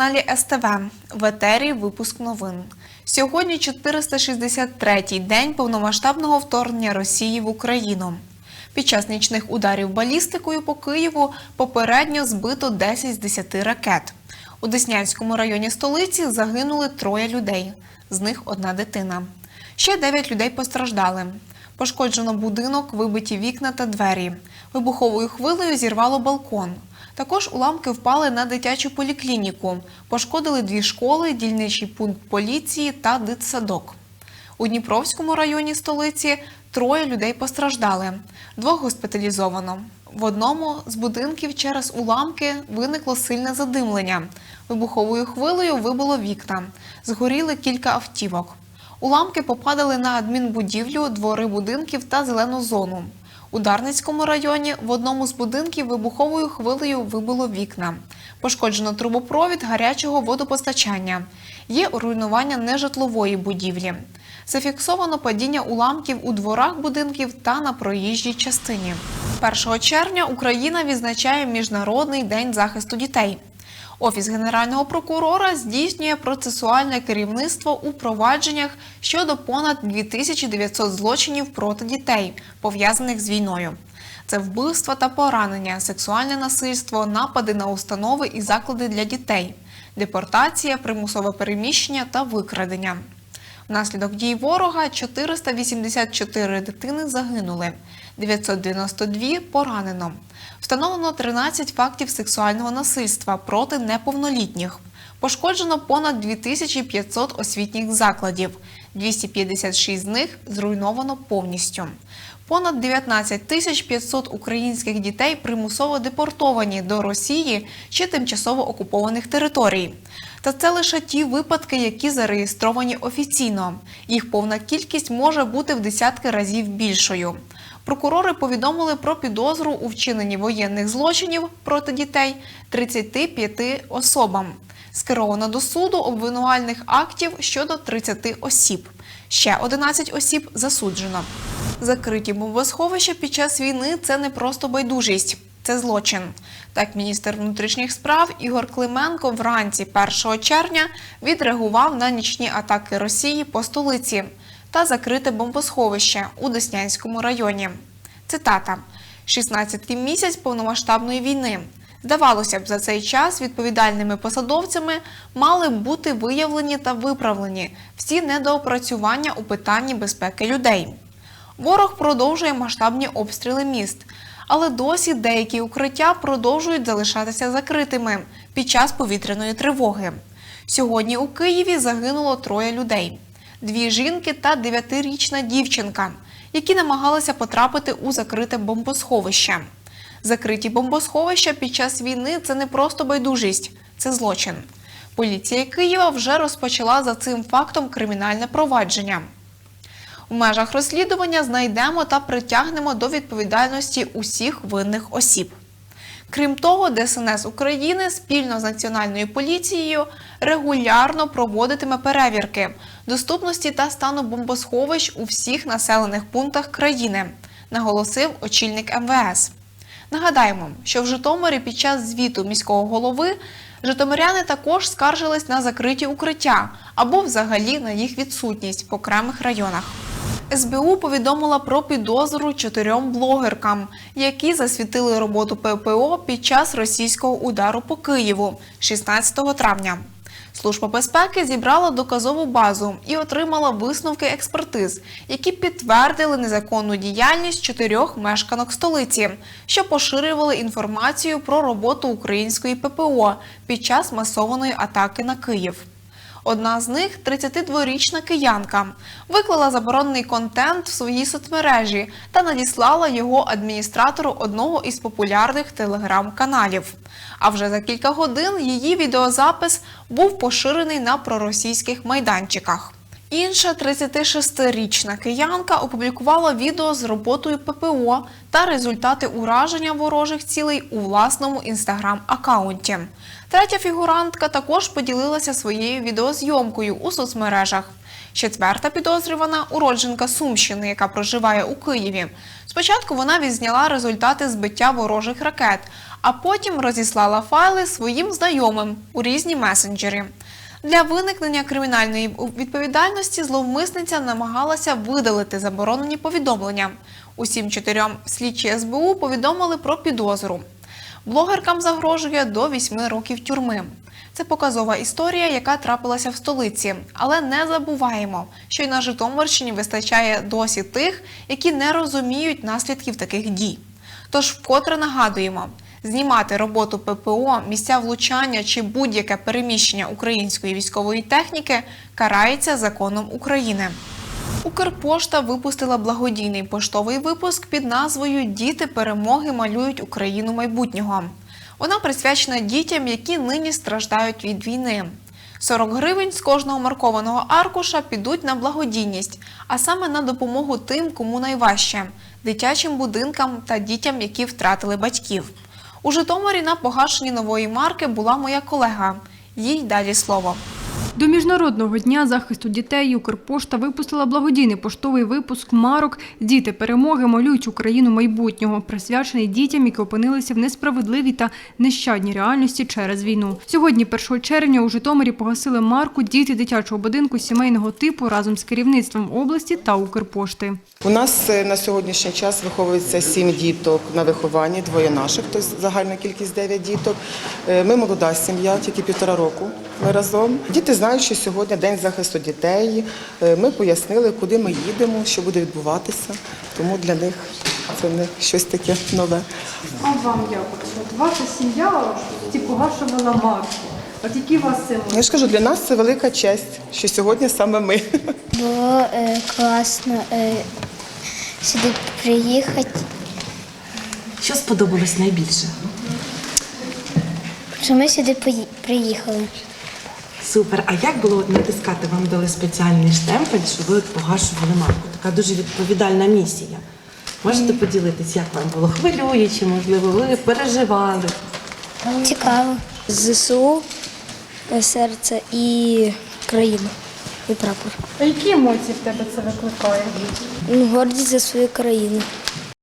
Телеканалі СТВ. В етері випуск новин. Сьогодні 463-й день повномасштабного вторгнення Росії в Україну. Під час нічних ударів балістикою по Києву попередньо збито 10 з 10 ракет. У Деснянському районі столиці загинули троє людей, з них одна дитина. Ще 9 людей постраждали. Пошкоджено будинок, вибиті вікна та двері. Вибуховою хвилею зірвало балкон. Також уламки впали на дитячу поліклініку, пошкодили дві школи, дільничий пункт поліції та дитсадок. У Дніпровському районі столиці троє людей постраждали, двох госпіталізовано. В одному з будинків через уламки виникло сильне задимлення. Вибуховою хвилею вибило вікна. Згоріли кілька автівок. Уламки попадали на адмінбудівлю, двори будинків та зелену зону. У Дарницькому районі в одному з будинків вибуховою хвилею вибило вікна. Пошкоджено трубопровід гарячого водопостачання. Є руйнування нежитлової будівлі. Зафіксовано падіння уламків у дворах будинків та на проїжджій частині. 1 червня Україна відзначає Міжнародний день захисту дітей. Офіс генерального прокурора здійснює процесуальне керівництво у провадженнях щодо понад 2900 злочинів проти дітей, пов'язаних з війною. Це вбивства та поранення, сексуальне насильство, напади на установи і заклади для дітей, депортація, примусове переміщення та викрадення. Внаслідок дій ворога 484 дитини загинули, 992 поранено. Встановлено 13 фактів сексуального насильства проти неповнолітніх. Пошкоджено понад 2500 освітніх закладів, 256 з них зруйновано повністю. Понад 19 тисяч 500 українських дітей примусово депортовані до Росії чи тимчасово окупованих територій. Та це лише ті випадки, які зареєстровані офіційно. Їх повна кількість може бути в десятки разів більшою. Прокурори повідомили про підозру у вчиненні воєнних злочинів проти дітей 35 особам. Скеровано до суду обвинувальних актів щодо 30 осіб. Ще 11 осіб засуджено. Закриті бомбосховища під час війни це не просто байдужість, це злочин. Так, міністр внутрішніх справ Ігор Клименко вранці 1 червня відреагував на нічні атаки Росії по столиці та закрите бомбосховище у Деснянському районі. Цитата: «16-й місяць повномасштабної війни. Здавалося б, за цей час відповідальними посадовцями мали б бути виявлені та виправлені всі недоопрацювання у питанні безпеки людей. Ворог продовжує масштабні обстріли міст, але досі деякі укриття продовжують залишатися закритими під час повітряної тривоги. Сьогодні у Києві загинуло троє людей: дві жінки та дев'ятирічна дівчинка, які намагалися потрапити у закрите бомбосховище. Закриті бомбосховища під час війни це не просто байдужість, це злочин. Поліція Києва вже розпочала за цим фактом кримінальне провадження. У межах розслідування знайдемо та притягнемо до відповідальності усіх винних осіб. Крім того, ДСНС України спільно з Національною поліцією регулярно проводитиме перевірки доступності та стану бомбосховищ у всіх населених пунктах країни, наголосив очільник МВС. Нагадаємо, що в Житомирі під час звіту міського голови житомиряни також скаржились на закриті укриття або взагалі на їх відсутність в окремих районах. СБУ повідомила про підозру чотирьом блогеркам, які засвітили роботу ППО під час російського удару по Києву 16 травня. Служба безпеки зібрала доказову базу і отримала висновки експертиз, які підтвердили незаконну діяльність чотирьох мешканок столиці, що поширювали інформацію про роботу української ППО під час масованої атаки на Київ. Одна з них 32-річна киянка, виклала заборонений контент в своїй соцмережі та надіслала його адміністратору одного із популярних телеграм-каналів. А вже за кілька годин її відеозапис був поширений на проросійських майданчиках. Інша 36-річна киянка опублікувала відео з роботою ППО та результати ураження ворожих цілей у власному інстаграм-аккаунті. Третя фігурантка також поділилася своєю відеозйомкою у соцмережах. Четверта підозрювана уродженка Сумщини, яка проживає у Києві. Спочатку вона відзняла результати збиття ворожих ракет, а потім розіслала файли своїм знайомим у різні месенджери. Для виникнення кримінальної відповідальності зловмисниця намагалася видалити заборонені повідомлення. Усім чотирьом слідчі СБУ повідомили про підозру. Блогеркам загрожує до 8 років тюрми. Це показова історія, яка трапилася в столиці. Але не забуваємо, що й на Житомирщині вистачає досі тих, які не розуміють наслідків таких дій. Тож вкотре нагадуємо, знімати роботу ППО, місця влучання чи будь-яке переміщення української військової техніки карається законом України. Укрпошта випустила благодійний поштовий випуск під назвою Діти перемоги малюють Україну майбутнього. Вона присвячена дітям, які нині страждають від війни. 40 гривень з кожного маркованого аркуша підуть на благодійність, а саме на допомогу тим, кому найважче дитячим будинкам та дітям, які втратили батьків. У Житомирі на погашенні нової марки була моя колега. Їй далі слово. До Міжнародного дня захисту дітей Укрпошта випустила благодійний поштовий випуск марок Діти перемоги малюють Україну майбутнього, присвячений дітям, які опинилися в несправедливій та нещадній реальності через війну. Сьогодні, 1 червня, у Житомирі погасили марку Діти дитячого будинку сімейного типу разом з керівництвом області та Укрпошти. У нас е, на сьогоднішній час виховується сім діток на вихованні, двоє наших, тобто загальна кількість дев'ять діток. Е, Ми молода сім'я, тільки півтора року. Ми разом. Діти знають, що сьогодні день захисту дітей. Е, Ми пояснили, куди ми їдемо, що буде відбуватися. Тому для них це не щось таке нове. А вам як? От ваша сім'я ті погашувала марку. От які у вас Я ж кажу, для нас це велика честь, що сьогодні саме ми. Було е, класно е, сюди приїхати, Що сподобалось найбільше? що ми сюди приїхали. Супер. А як було от натискати? Вам дали спеціальний штемпель, що ви от погашували марку? Така дуже відповідальна місія. Можете поділитись, як вам було хвилююче, можливо, ви переживали. Цікаво. ЗСУ, серце і країна, і прапор. А які емоції в тебе це викликає? Ну, Гордість за свою країну.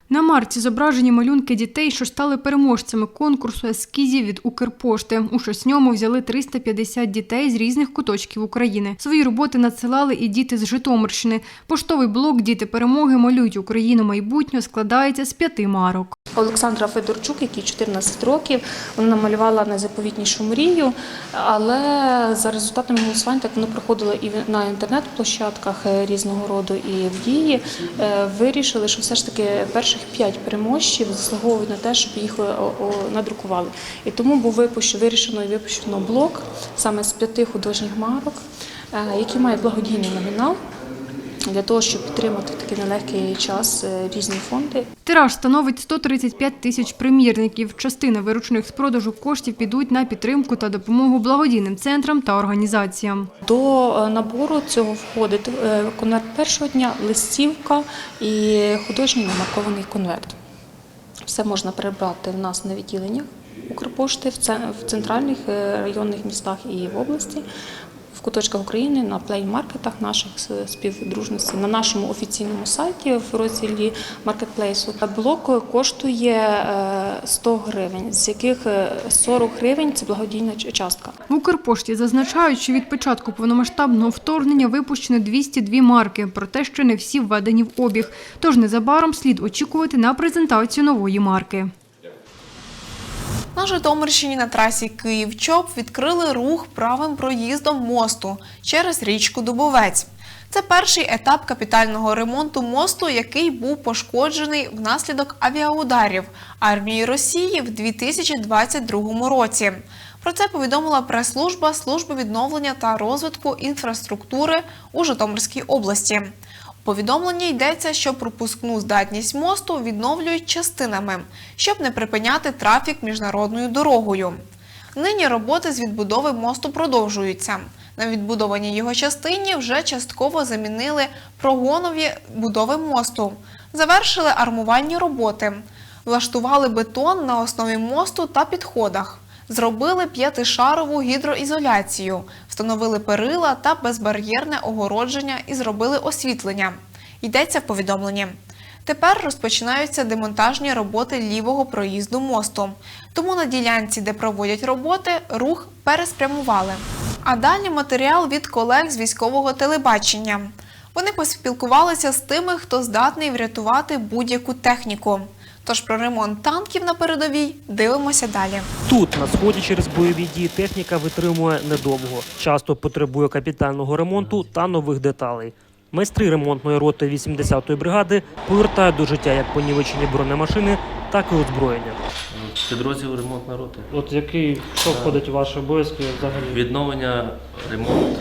На марці зображені малюнки дітей, що стали переможцями конкурсу ескізів від Укрпошти. Участь в ньому взяли 350 дітей з різних куточків України. Свої роботи надсилали і діти з Житомирщини. Поштовий блок Діти перемоги малюють Україну майбутнього складається з п'яти марок. Олександра Федорчук, якій 14 років, вона намалювала найзаповітнішу мрію, але за результатами голосувань так воно проходило і на інтернет-площадках різного роду, і в дії. Е, Вирішили, що все ж таки перших п'ять переможців заслуговують на те, щоб їх е, надрукували. І тому був випущено, вирішено і випущено блок саме з п'яти художніх марок, який має благодійний номінал. Для того щоб підтримати такий нелегкий час е, різні фонди, Тираж становить 135 тисяч примірників. Частина виручених з продажу коштів підуть на підтримку та допомогу благодійним центрам та організаціям. До е, набору цього входить е, конверт першого дня, листівка і художній намаркований конверт. Все можна придбати в нас на відділеннях Укрпошти в центральних районних містах і в області. В куточках України на плей-маркетах наших співдружностей на нашому офіційному сайті в розділі маркетплейсу. Блок коштує е, 100 гривень, з яких е, 40 гривень це благодійна частка. В Укрпошті зазначають, що від початку повномасштабного вторгнення випущено 202 марки, проте ще не всі введені в обіг. Тож незабаром слід очікувати на презентацію нової марки. На Житомирщині на трасі Київ-Чоп відкрили рух правим проїздом мосту через річку Дубовець. Це перший етап капітального ремонту мосту, який був пошкоджений внаслідок авіаударів армії Росії в 2022 році. Про це повідомила прес-служба Служби відновлення та розвитку інфраструктури у Житомирській області. Повідомленні йдеться, що пропускну здатність мосту відновлюють частинами, щоб не припиняти трафік міжнародною дорогою. Нині роботи з відбудови мосту продовжуються. На відбудованій його частині вже частково замінили прогонові будови мосту, завершили армувальні роботи, влаштували бетон на основі мосту та підходах. Зробили п'ятишарову гідроізоляцію, встановили перила та безбар'єрне огородження і зробили освітлення. Йдеться в повідомленні. Тепер розпочинаються демонтажні роботи лівого проїзду мосту. Тому на ділянці, де проводять роботи, рух переспрямували. А далі матеріал від колег з військового телебачення. Вони поспілкувалися з тими, хто здатний врятувати будь-яку техніку. Тож про ремонт танків на передовій дивимося далі. Тут на сході через бойові дії техніка витримує недовго, часто потребує капітального ремонту та нових деталей. Майстри ремонтної роти 80-ї бригади повертають до життя як понівечені бронемашини, так і озброєння. Підрозділ ремонтної роти. От який що входить у ваші обов'язки взагалі? Відновлення, ремонт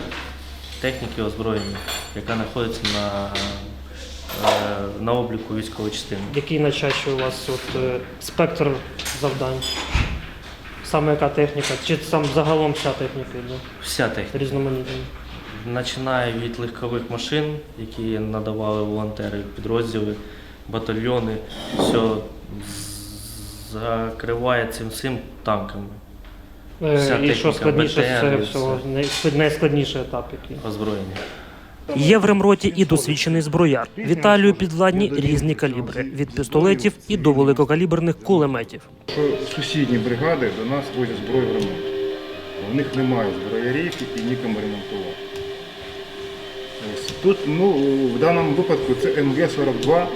техніки озброєння, яка знаходиться на, на обліку військової частини. Який найчаще у вас от, е, спектр завдань? Саме яка техніка? Чи сам загалом вся техніка йде? Вся техніка. Різноманітна? Починає від легкових машин, які надавали волонтери, підрозділи, батальйони, все закриває цим всім танками. Е, Вся і що техніка, складніше з БТР, цього всього? Най- Найскладніший етап який? Озброєння. Є в ремроті і досвідчений зброяр. Віталію підвладні різні калібри від пістолетів і до великокаліберних кулеметів. Сусідні бригади до нас возять зброю в ремонт. У них немає зброярів і нікому ремонтувати. Тут ну, в даному випадку це МГ-42.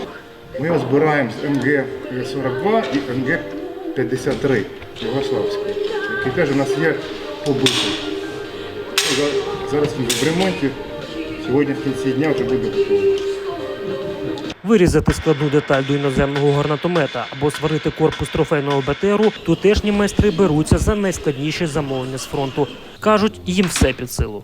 Ми його збираємо з МГ-42 і МГ-53 Югославської, який теж у нас є побитий. Зараз він в ремонті. Сьогодні в кінці дня вже буде готово. Вирізати складну деталь до іноземного гарнатомета або сварити корпус трофейного БТРу тутешні майстри беруться за найскладніші замовлення з фронту. Кажуть, їм все під силу.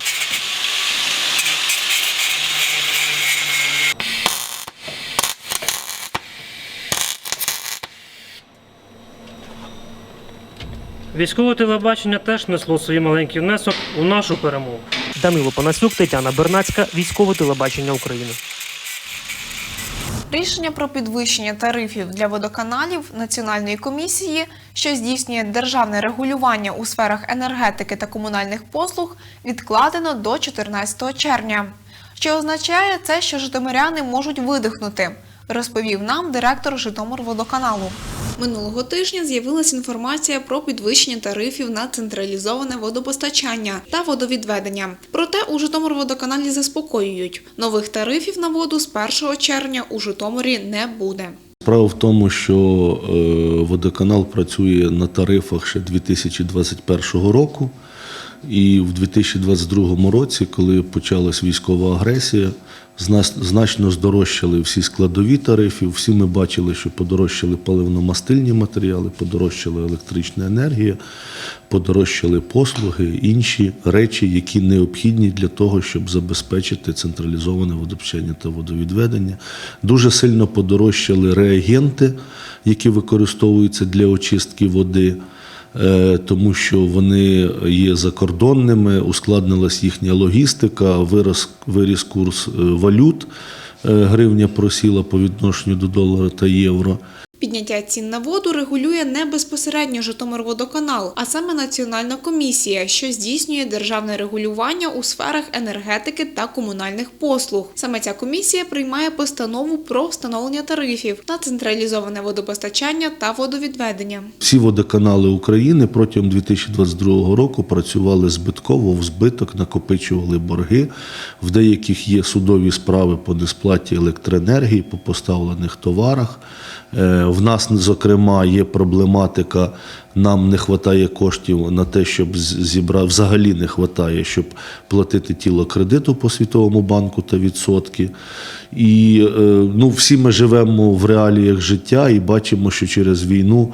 Військове телебачення теж несло свій маленький внесок у нашу перемогу. Данило Панасюк, Тетяна Бернацька, військове телебачення України. Рішення про підвищення тарифів для водоканалів Національної комісії, що здійснює державне регулювання у сферах енергетики та комунальних послуг, відкладено до 14 червня. Що означає це, що житомиряни можуть видихнути, розповів нам директор Житомирводоканалу. Минулого тижня з'явилася інформація про підвищення тарифів на централізоване водопостачання та водовідведення. Проте у Житомирводоканалі заспокоюють, нових тарифів на воду з 1 червня у Житомирі не буде. Справа в тому, що е, водоканал працює на тарифах ще 2021 року. І в 2022 році, коли почалась військова агресія, зна- значно здорожчали всі складові тарифів. Всі ми бачили, що подорожчали паливно-мастильні матеріали, подорожчала електрична енергія, подорожчали послуги, інші речі, які необхідні для того, щоб забезпечити централізоване водопостачання та водовідведення. Дуже сильно подорожчали реагенти, які використовуються для очистки води тому що вони є закордонними, ускладнилась їхня логістика, вирос, виріс курс е, валют, е, гривня просіла по відношенню до долара та євро. Підняття цін на воду регулює не безпосередньо Житомирводоканал, а саме Національна комісія, що здійснює державне регулювання у сферах енергетики та комунальних послуг. Саме ця комісія приймає постанову про встановлення тарифів на централізоване водопостачання та водовідведення. Всі водоканали України протягом 2022 року працювали збитково, в збиток накопичували борги. В деяких є судові справи по несплаті електроенергії, по поставлених товарах. Е, В нас, зокрема, є проблематика. Нам не вистачає коштів на те, щоб зібрати, взагалі не вистачає, щоб платити тіло кредиту по Світовому банку та відсотки. І е, ну, всі ми живемо в реаліях життя і бачимо, що через війну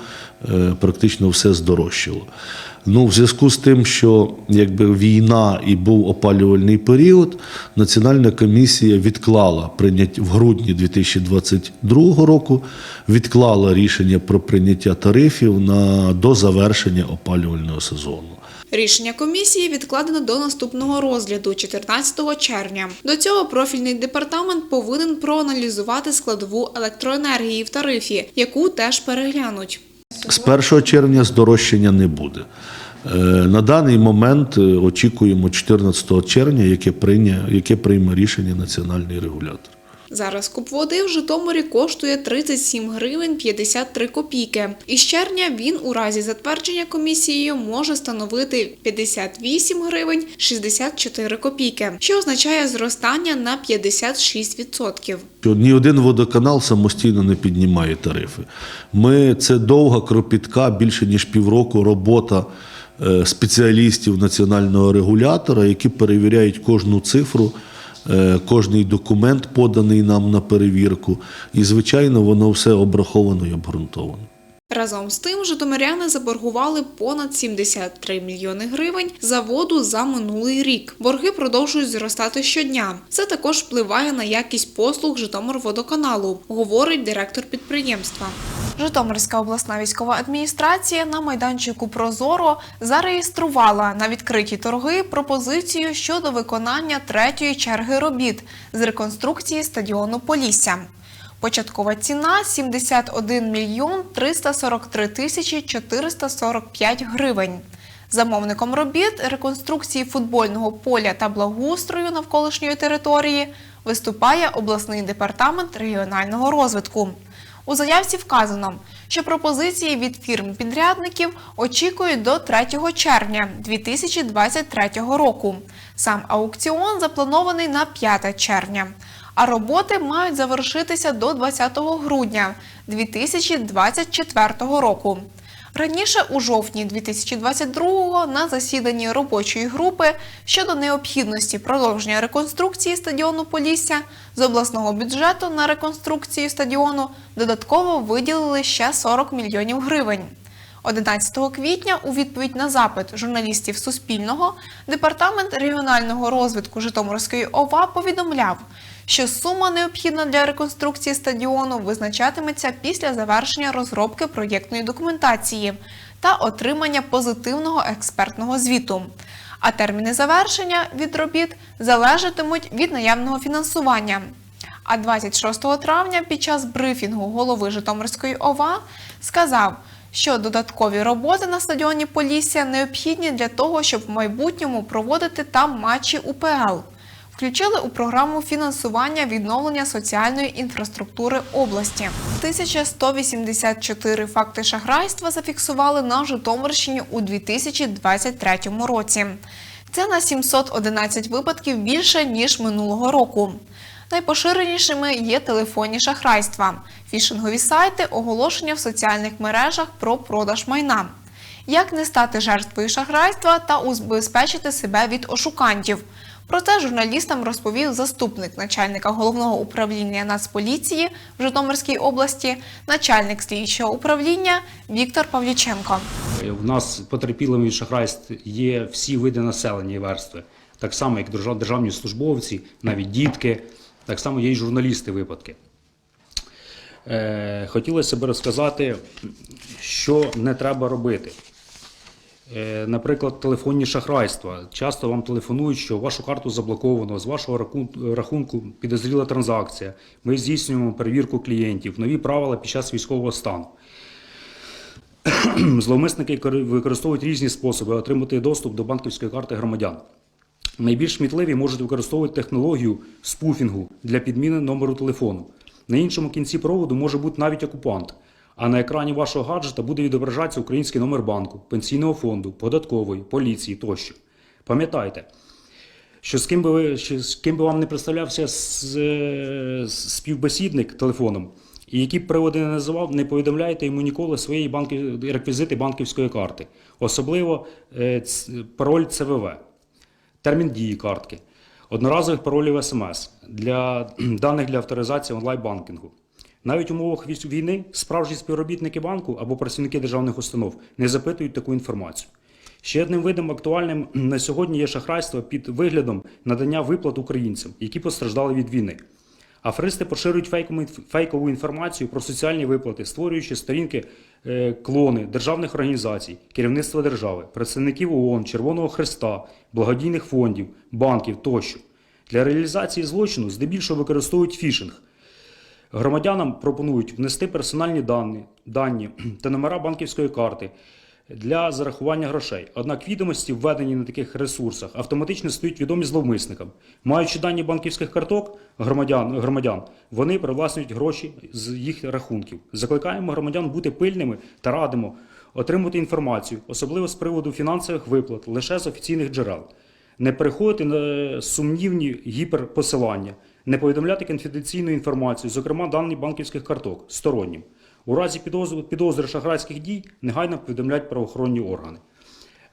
е, практично все здорожчало. Ну, в зв'язку з тим, що якби війна і був опалювальний період, Національна комісія відклала прийняття в грудні 2022 року, відклала рішення про прийняття тарифів на до завершення опалювального сезону. Рішення комісії відкладено до наступного розгляду 14 червня. До цього профільний департамент повинен проаналізувати складову електроенергії в тарифі, яку теж переглянуть. З 1 червня здорожчання не буде. Е, На даний момент е, очікуємо 14 червня, яке прийме, яке прийме рішення національний регулятор. Зараз куб води в Житомирі коштує 37 гривень 53 копійки. Із червня він у разі затвердження комісією може становити 58 гривень 64 копійки, що означає зростання на 56%. Ні один водоканал самостійно не піднімає тарифи. Ми це довга, кропітка, більше ніж півроку робота е, спеціалістів національного регулятора, які перевіряють кожну цифру, кожний документ, поданий нам на перевірку. І, звичайно, воно все обраховано і обґрунтовано. Разом з тим, житомиряни заборгували понад 73 мільйони гривень за воду за минулий рік. Борги продовжують зростати щодня. Це також впливає на якість послуг Житомирводоканалу, говорить директор підприємства. Житомирська обласна військова адміністрація на майданчику Прозоро зареєструвала на відкриті торги пропозицію щодо виконання третьої черги робіт з реконструкції стадіону Полісся. Початкова ціна 71 мільйон 343 тисячі 445 гривень. Замовником робіт реконструкції футбольного поля та благоустрою навколишньої території виступає обласний департамент регіонального розвитку. У заявці вказано, що пропозиції від фірм-підрядників очікують до 3 червня 2023 року. Сам аукціон запланований на 5 червня, а роботи мають завершитися до 20 грудня 2024 року. Раніше у жовтні 2022-го на засіданні робочої групи щодо необхідності продовження реконструкції стадіону Полісся з обласного бюджету на реконструкцію стадіону додатково виділили ще 40 мільйонів гривень. 11 квітня у відповідь на запит журналістів Суспільного департамент регіонального розвитку Житомирської ОВА повідомляв, що сума необхідна для реконструкції стадіону визначатиметься після завершення розробки проєктної документації та отримання позитивного експертного звіту. А терміни завершення від робіт залежатимуть від наявного фінансування. А 26 травня під час брифінгу голови Житомирської ОВА сказав, що додаткові роботи на стадіоні Полісся необхідні для того, щоб в майбутньому проводити там матчі УПЛ. Включили у програму фінансування відновлення соціальної інфраструктури області. 1184 факти шахрайства зафіксували на Житомирщині у 2023 році. Це на 711 випадків більше ніж минулого року. Найпоширенішими є телефонні шахрайства, фішингові сайти, оголошення в соціальних мережах про продаж майна. Як не стати жертвою шахрайства та убезпечити себе від ошукантів? Про це журналістам розповів заступник начальника головного управління Нацполіції в Житомирській області, начальник слідчого управління Віктор Павліченко. У нас потерпілими від шахрайств є всі види населення і верстви, так само як держав- державні службовці, навіть дітки, так само є і журналісти випадки. Е, хотілося б розказати, що не треба робити. Е, Наприклад, телефонні шахрайства. Часто вам телефонують, що вашу карту заблоковано, з вашого рахунку підозріла транзакція. Ми здійснюємо перевірку клієнтів, нові правила під час військового стану. Зловмисники використовують різні способи отримати доступ до банківської карти громадян. Найбільш смітливі можуть використовувати технологію спуфінгу для підміни номеру телефону. На іншому кінці проводу може бути навіть окупант, а на екрані вашого гаджета буде відображатися український номер банку, пенсійного фонду, податкової, поліції тощо. Пам'ятайте, що з ким би ви з ким би вам не представлявся е, співбесідник телефоном, і які б приводи не називав, не повідомляйте йому ніколи свої банки, реквізити банківської карти, особливо е, пароль ЦВВ, термін дії картки, одноразових паролів СМС для даних для авторизації онлайн-банкінгу. Навіть в умовах війни справжні співробітники банку або працівники державних установ не запитують таку інформацію. Ще одним видом актуальним на сьогодні є шахрайство під виглядом надання виплат українцям, які постраждали від війни. Аферисти поширюють фейкову інформацію про соціальні виплати, створюючи сторінки е, клони державних організацій, керівництва держави, представників ООН, Червоного Христа, благодійних фондів, банків тощо. Для реалізації злочину здебільшого використовують фішинг. Громадянам пропонують внести персональні дані, дані та номера банківської карти, для зарахування грошей. Однак відомості, введені на таких ресурсах, автоматично стають відомі зловмисникам. Маючи дані банківських карток громадян, громадян, вони привласнюють гроші з їх рахунків. Закликаємо громадян бути пильними та радимо отримати інформацію, особливо з приводу фінансових виплат, лише з офіційних джерел. Не переходити на сумнівні гіперпосилання, не повідомляти конфіденційну інформацію, зокрема дані банківських карток, стороннім. У разі підозри, шахрайських дій негайно повідомляють правоохоронні органи.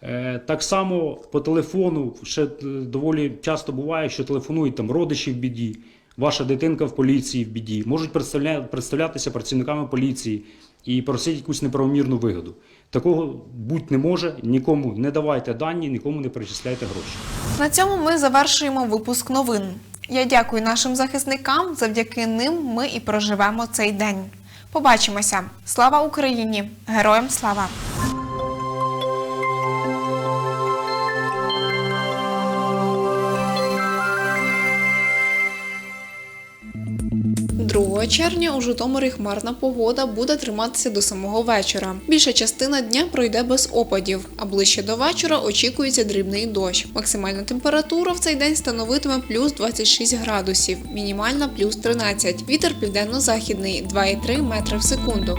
Е, Так само по телефону ще е, доволі часто буває, що телефонують там родичі в біді, ваша дитинка в поліції в біді, можуть представля- представлятися працівниками поліції і просити якусь неправомірну вигоду. Такого бути не може, нікому не давайте дані, нікому не перечисляйте гроші. На цьому ми завершуємо випуск новин. Я дякую нашим захисникам. Завдяки ним ми і проживемо цей день. Побачимося! Слава Україні! Героям слава! Другого червня у Житомирі хмарна погода буде триматися до самого вечора. Більша частина дня пройде без опадів, а ближче до вечора очікується дрібний дощ. Максимальна температура в цей день становитиме плюс 26 градусів, мінімальна плюс 13. Вітер південно-західний 2,3 метри в секунду.